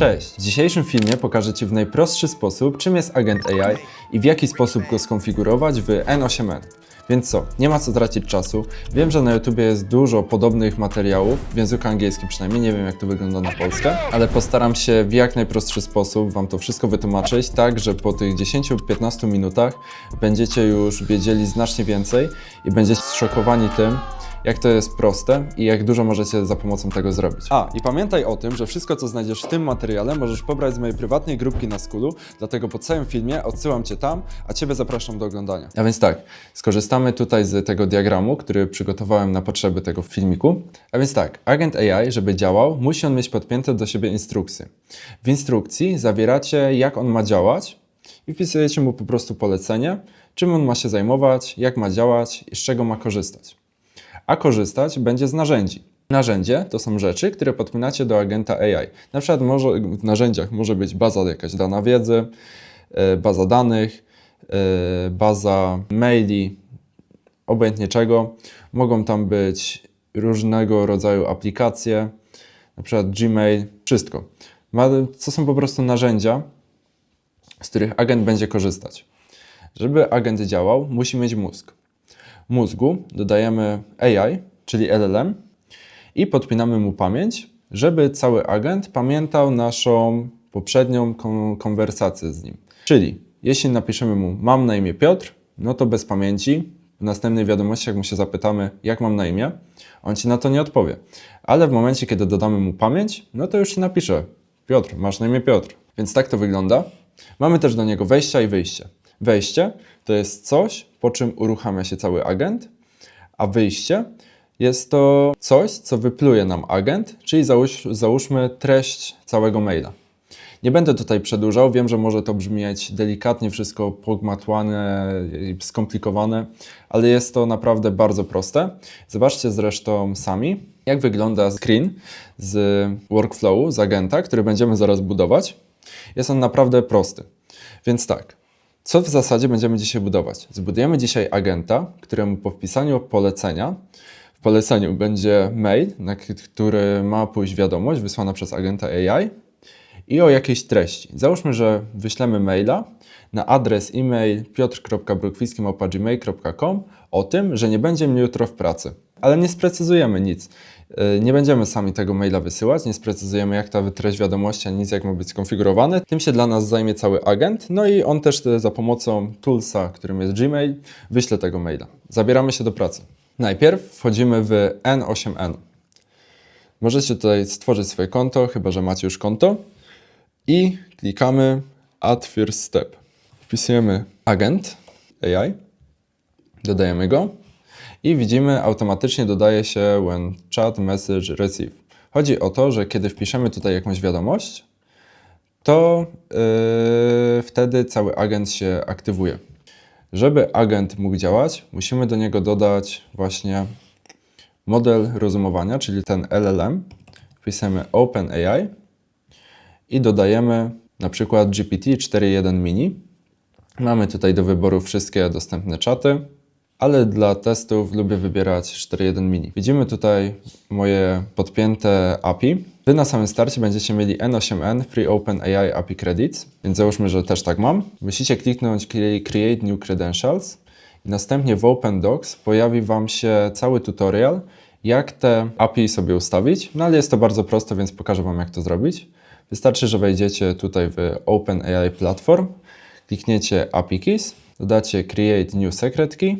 Cześć! W dzisiejszym filmie pokażę Ci w najprostszy sposób, czym jest agent AI i w jaki sposób go skonfigurować w N8N. Więc co, nie ma co tracić czasu. Wiem, że na YouTubie jest dużo podobnych materiałów, w języku angielskim przynajmniej, nie wiem jak to wygląda na Polskę, ale postaram się w jak najprostszy sposób Wam to wszystko wytłumaczyć, tak, że po tych 10-15 minutach będziecie już wiedzieli znacznie więcej i będziecie zszokowani tym, jak to jest proste i jak dużo możecie za pomocą tego zrobić. A, i pamiętaj o tym, że wszystko, co znajdziesz w tym materiale, możesz pobrać z mojej prywatnej grupki na Skulu, dlatego po całym filmie odsyłam Cię tam, a Ciebie zapraszam do oglądania. A więc tak, skorzystamy tutaj z tego diagramu, który przygotowałem na potrzeby tego filmiku. A więc tak, agent AI, żeby działał, musi on mieć podpięte do siebie instrukcje. W instrukcji zawieracie, jak on ma działać i wpisujecie mu po prostu polecenie, czym on ma się zajmować, jak ma działać i z czego ma korzystać a korzystać będzie z narzędzi. Narzędzie to są rzeczy, które podpinacie do agenta AI. Na przykład może, w narzędziach może być baza jakaś dana wiedzy, e, baza danych, e, baza maili, obojętnie czego. Mogą tam być różnego rodzaju aplikacje, na przykład Gmail, wszystko. To są po prostu narzędzia, z których agent będzie korzystać. Żeby agent działał, musi mieć mózg mózgu dodajemy AI, czyli LLM i podpinamy mu pamięć, żeby cały agent pamiętał naszą poprzednią kon- konwersację z nim. Czyli jeśli napiszemy mu mam na imię Piotr, no to bez pamięci w następnej wiadomości, jak mu się zapytamy, jak mam na imię, on ci na to nie odpowie. Ale w momencie, kiedy dodamy mu pamięć, no to już się napisze Piotr, masz na imię Piotr. Więc tak to wygląda. Mamy też do niego wejścia i wyjście. Wejście to jest coś, po czym uruchamia się cały agent, a wyjście jest to coś, co wypluje nam agent, czyli załóż, załóżmy treść całego maila. Nie będę tutaj przedłużał, wiem, że może to brzmieć delikatnie, wszystko pogmatłane i skomplikowane, ale jest to naprawdę bardzo proste. Zobaczcie zresztą sami, jak wygląda screen z workflowu, z agenta, który będziemy zaraz budować. Jest on naprawdę prosty. Więc tak, co w zasadzie będziemy dzisiaj budować? Zbudujemy dzisiaj agenta, któremu po wpisaniu polecenia, w poleceniu będzie mail, na który ma pójść wiadomość wysłana przez agenta AI i o jakiejś treści. Załóżmy, że wyślemy maila na adres e-mail piotr.brukwiski.gmail.com o tym, że nie będzie mnie jutro w pracy. Ale nie sprecyzujemy nic. Yy, Nie będziemy sami tego maila wysyłać, nie sprecyzujemy jak ta treść wiadomości, ani nic jak ma być skonfigurowane. Tym się dla nas zajmie cały agent, no i on też e, za pomocą toolsa, którym jest Gmail, wyśle tego maila. Zabieramy się do pracy. Najpierw wchodzimy w N8N. Możecie tutaj stworzyć swoje konto, chyba że macie już konto i klikamy Add First Step. Wpisujemy agent AI, dodajemy go i widzimy automatycznie dodaje się when chat message receive. Chodzi o to, że kiedy wpiszemy tutaj jakąś wiadomość, to yy, wtedy cały agent się aktywuje. Żeby agent mógł działać, musimy do niego dodać właśnie model rozumowania, czyli ten LLM. Wpisujemy OpenAI i dodajemy na przykład GPT-4.1 mini. Mamy tutaj do wyboru wszystkie dostępne czaty, ale dla testów lubię wybierać 4.1 mini. Widzimy tutaj moje podpięte API. Wy na samym starcie będziecie mieli N8N Free Open AI API Credits, więc załóżmy, że też tak mam. Musicie kliknąć cre- Create New Credentials i następnie w Open Docs pojawi Wam się cały tutorial, jak te API sobie ustawić. No ale jest to bardzo proste, więc pokażę Wam, jak to zrobić. Wystarczy, że wejdziecie tutaj w OpenAI Platform, klikniecie API Keys, dodacie Create New Secret Key,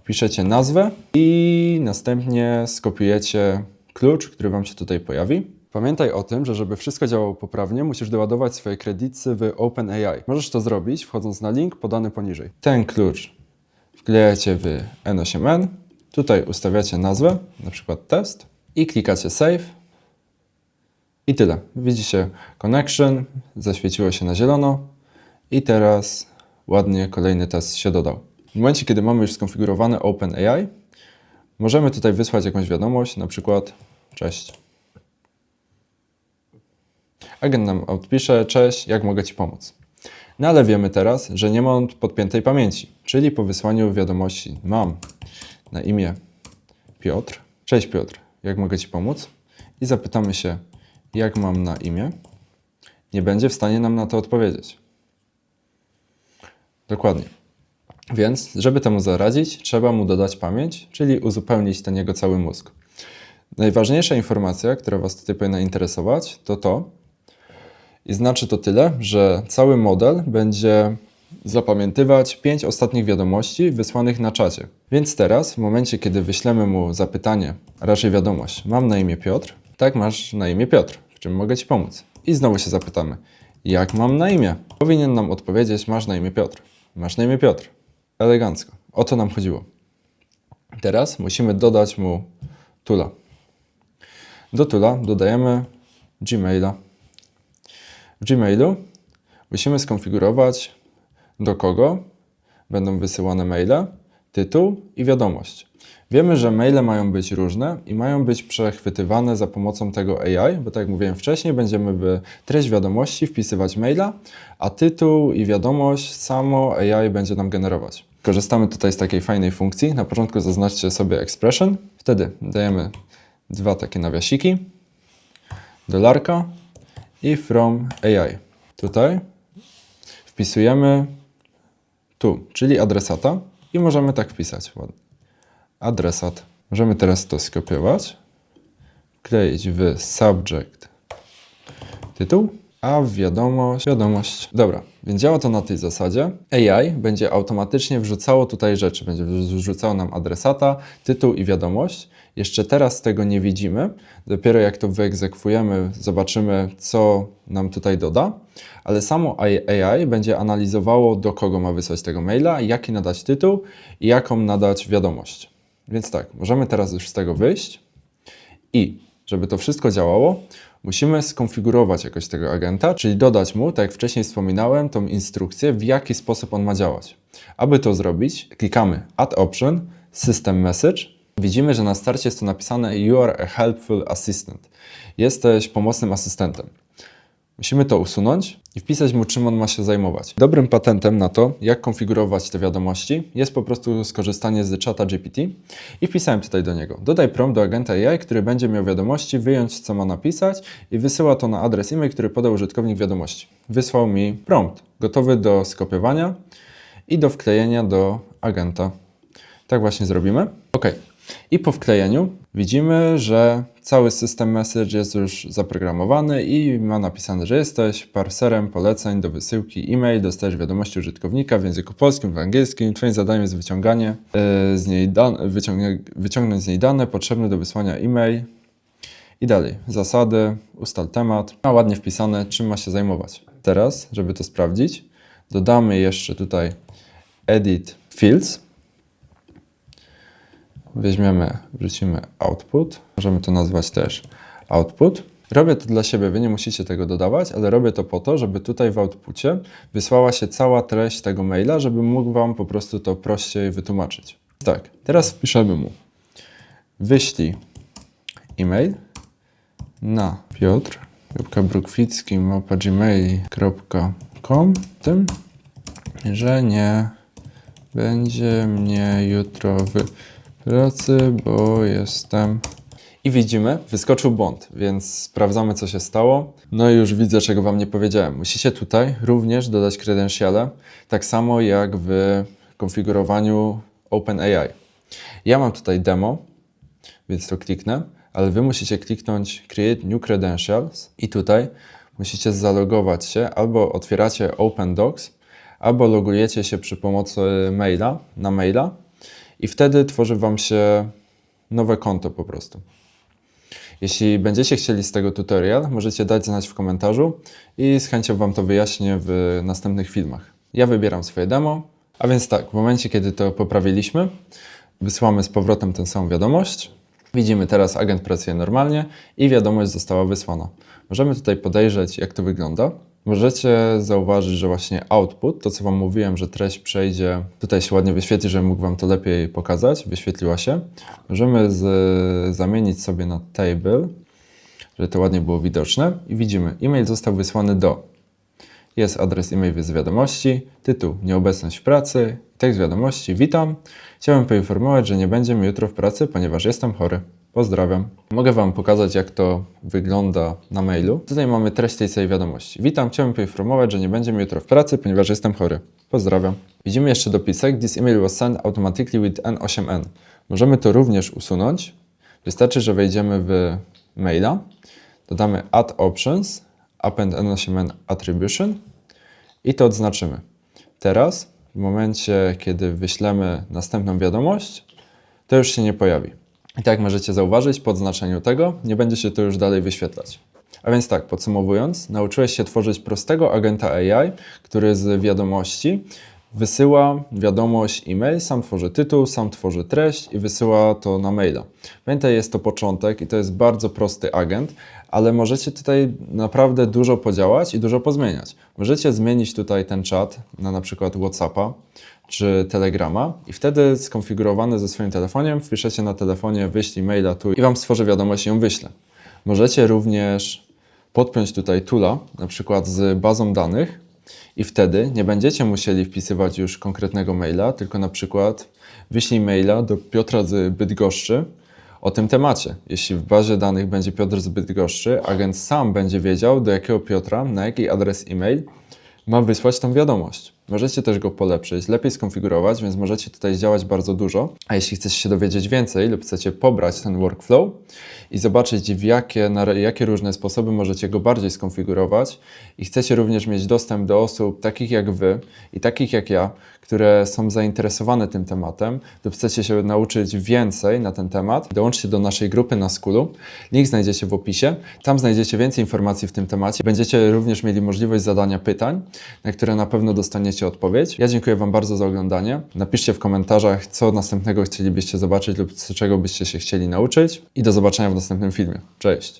wpiszecie nazwę i następnie skopiujecie klucz, który Wam się tutaj pojawi. Pamiętaj o tym, że żeby wszystko działało poprawnie, musisz doładować swoje kredyty w OpenAI. Możesz to zrobić wchodząc na link podany poniżej. Ten klucz wklejacie w N8N, tutaj ustawiacie nazwę, na przykład test i klikacie Save i tyle. Widzicie connection, zaświeciło się na zielono i teraz ładnie kolejny test się dodał. W momencie, kiedy mamy już skonfigurowane OpenAI, możemy tutaj wysłać jakąś wiadomość, na przykład cześć. Agent nam odpisze, cześć, jak mogę Ci pomóc? No ale wiemy teraz, że nie mam podpiętej pamięci, czyli po wysłaniu wiadomości mam na imię Piotr. Cześć Piotr, jak mogę Ci pomóc? I zapytamy się, jak mam na imię. nie będzie w stanie nam na to odpowiedzieć. Dokładnie. Więc, żeby temu zaradzić, trzeba mu dodać pamięć, czyli uzupełnić ten jego cały mózg. Najważniejsza informacja, która Was tutaj powinna interesować, to to, i znaczy to tyle, że cały model będzie zapamiętywać pięć ostatnich wiadomości wysłanych na czacie. Więc teraz, w momencie, kiedy wyślemy mu zapytanie, a raczej wiadomość, mam na imię Piotr, tak masz na imię Piotr, w czym mogę Ci pomóc? I znowu się zapytamy, jak mam na imię? Powinien nam odpowiedzieć, masz na imię Piotr. Masz na imię Piotr. Elegancko. O to nam chodziło. Teraz musimy dodać mu tula. Do tula dodajemy Gmaila. W Gmailu musimy skonfigurować do kogo będą wysyłane maile, tytuł i wiadomość. Wiemy, że maile mają być różne i mają być przechwytywane za pomocą tego AI, bo tak jak mówiłem wcześniej, będziemy w treść wiadomości wpisywać maila, a tytuł i wiadomość samo AI będzie nam generować. Korzystamy tutaj z takiej fajnej funkcji. Na początku zaznaczcie sobie expression, wtedy dajemy dwa takie nawiasiki, dolarka i from AI. Tutaj wpisujemy tu, czyli adresata i możemy tak wpisać. Adresat. Możemy teraz to skopiować, wkleić w subject tytuł, a wiadomość, wiadomość. Dobra, więc działa to na tej zasadzie. AI będzie automatycznie wrzucało tutaj rzeczy, będzie wrzucało nam adresata, tytuł i wiadomość. Jeszcze teraz tego nie widzimy. Dopiero jak to wyegzekwujemy, zobaczymy, co nam tutaj doda. Ale samo AI będzie analizowało, do kogo ma wysłać tego maila, jaki nadać tytuł i jaką nadać wiadomość. Więc tak, możemy teraz już z tego wyjść i żeby to wszystko działało, musimy skonfigurować jakoś tego agenta, czyli dodać mu, tak jak wcześniej wspominałem, tą instrukcję, w jaki sposób on ma działać. Aby to zrobić, klikamy Add Option, System Message. Widzimy, że na starcie jest tu napisane You are a helpful assistant. Jesteś pomocnym asystentem. Musimy to usunąć i wpisać mu, czym on ma się zajmować. Dobrym patentem na to, jak konfigurować te wiadomości, jest po prostu skorzystanie z czata GPT i wpisałem tutaj do niego. Dodaj prompt do agenta AI, który będzie miał wiadomości, wyjąć co ma napisać i wysyła to na adres e-mail, który podał użytkownik wiadomości. Wysłał mi prompt, gotowy do skopiowania i do wklejenia do agenta. Tak właśnie zrobimy. OK. I po wklejeniu widzimy, że cały system message jest już zaprogramowany i ma napisane, że jesteś parserem poleceń do wysyłki e-mail, dostajesz wiadomości użytkownika w języku polskim, w angielskim. Twoim zadaniem jest wyciąganie e, z niej dan- wyciągnie- wyciągnąć z niej dane potrzebne do wysłania e-mail. I dalej, zasady, ustal temat, ma ładnie wpisane, czym ma się zajmować. Teraz, żeby to sprawdzić, dodamy jeszcze tutaj edit fields, weźmiemy, wrzucimy output. Możemy to nazwać też output. Robię to dla siebie, wy nie musicie tego dodawać, ale robię to po to, żeby tutaj w outpucie wysłała się cała treść tego maila, żeby mógł Wam po prostu to prościej wytłumaczyć. Tak, teraz wpiszemy mu wyślij e-mail na piotr.brukwicki.gmail.com tym, że nie będzie mnie jutro w pracy, bo jestem. I widzimy, wyskoczył błąd, więc sprawdzamy, co się stało. No i już widzę, czego Wam nie powiedziałem. Musicie tutaj również dodać kredensiale, tak samo jak w konfigurowaniu OpenAI. Ja mam tutaj demo, więc to kliknę, ale Wy musicie kliknąć Create New Credentials i tutaj musicie zalogować się, albo otwieracie Open Docs, albo logujecie się przy pomocy maila, na maila i wtedy tworzy Wam się nowe konto po prostu. Jeśli będziecie chcieli z tego tutorial, możecie dać znać w komentarzu i z chęcią Wam to wyjaśnię w następnych filmach. Ja wybieram swoje demo, a więc tak, w momencie kiedy to poprawiliśmy, wysłamy z powrotem tę samą wiadomość. Widzimy teraz, agent pracuje normalnie i wiadomość została wysłana. Możemy tutaj podejrzeć, jak to wygląda. Możecie zauważyć, że właśnie output, to co Wam mówiłem, że treść przejdzie, tutaj się ładnie wyświetli, żebym mógł Wam to lepiej pokazać, wyświetliła się. Możemy z, zamienić sobie na table, żeby to ładnie było widoczne i widzimy, e-mail został wysłany do. Jest adres e-mail z wiadomości, tytuł nieobecność w pracy, tekst wiadomości witam. Chciałem poinformować, że nie będzie mi jutro w pracy, ponieważ jestem chory. Pozdrawiam. Mogę Wam pokazać, jak to wygląda na mailu. Tutaj mamy treść tej wiadomości. Witam, chciałbym poinformować, że nie będzie mi jutro w pracy, ponieważ jestem chory. Pozdrawiam. Widzimy jeszcze dopisek. This email was sent automatically with N8N. Możemy to również usunąć. Wystarczy, że wejdziemy w maila, dodamy add options, append N8N attribution i to odznaczymy. Teraz, w momencie, kiedy wyślemy następną wiadomość, to już się nie pojawi. I tak jak możecie zauważyć, po odznaczeniu tego nie będzie się to już dalej wyświetlać. A więc tak, podsumowując, nauczyłeś się tworzyć prostego agenta AI, który z wiadomości wysyła wiadomość e-mail, sam tworzy tytuł, sam tworzy treść i wysyła to na maila. Pamiętaj, jest to początek i to jest bardzo prosty agent, ale możecie tutaj naprawdę dużo podziałać i dużo pozmieniać. Możecie zmienić tutaj ten czat na na przykład WhatsAppa czy Telegrama i wtedy skonfigurowany ze swoim telefonem wpiszecie na telefonie wyślij maila tu i Wam stworzy wiadomość i ją wyślę. Możecie również podpiąć tutaj tula, na przykład z bazą danych i wtedy nie będziecie musieli wpisywać już konkretnego maila, tylko na przykład wyślij maila do Piotra z Bydgoszczy o tym temacie. Jeśli w bazie danych będzie Piotr z Bydgoszczy, agent sam będzie wiedział, do jakiego Piotra, na jaki adres e-mail ma wysłać tą wiadomość. Możecie też go polepszyć, lepiej skonfigurować, więc możecie tutaj działać bardzo dużo. A jeśli chcecie się dowiedzieć więcej lub chcecie pobrać ten workflow i zobaczyć, w jakie, na jakie różne sposoby możecie go bardziej skonfigurować i chcecie również mieć dostęp do osób takich jak Wy i takich jak ja, które są zainteresowane tym tematem lub chcecie się nauczyć więcej na ten temat, dołączcie do naszej grupy na Skulu. Link znajdziecie w opisie. Tam znajdziecie więcej informacji w tym temacie. Będziecie również mieli możliwość zadania pytań, na które na pewno dostaniecie odpowiedź. Ja dziękuję Wam bardzo za oglądanie. Napiszcie w komentarzach, co następnego chcielibyście zobaczyć lub z czego byście się chcieli nauczyć. I do zobaczenia w następnym filmie. Cześć!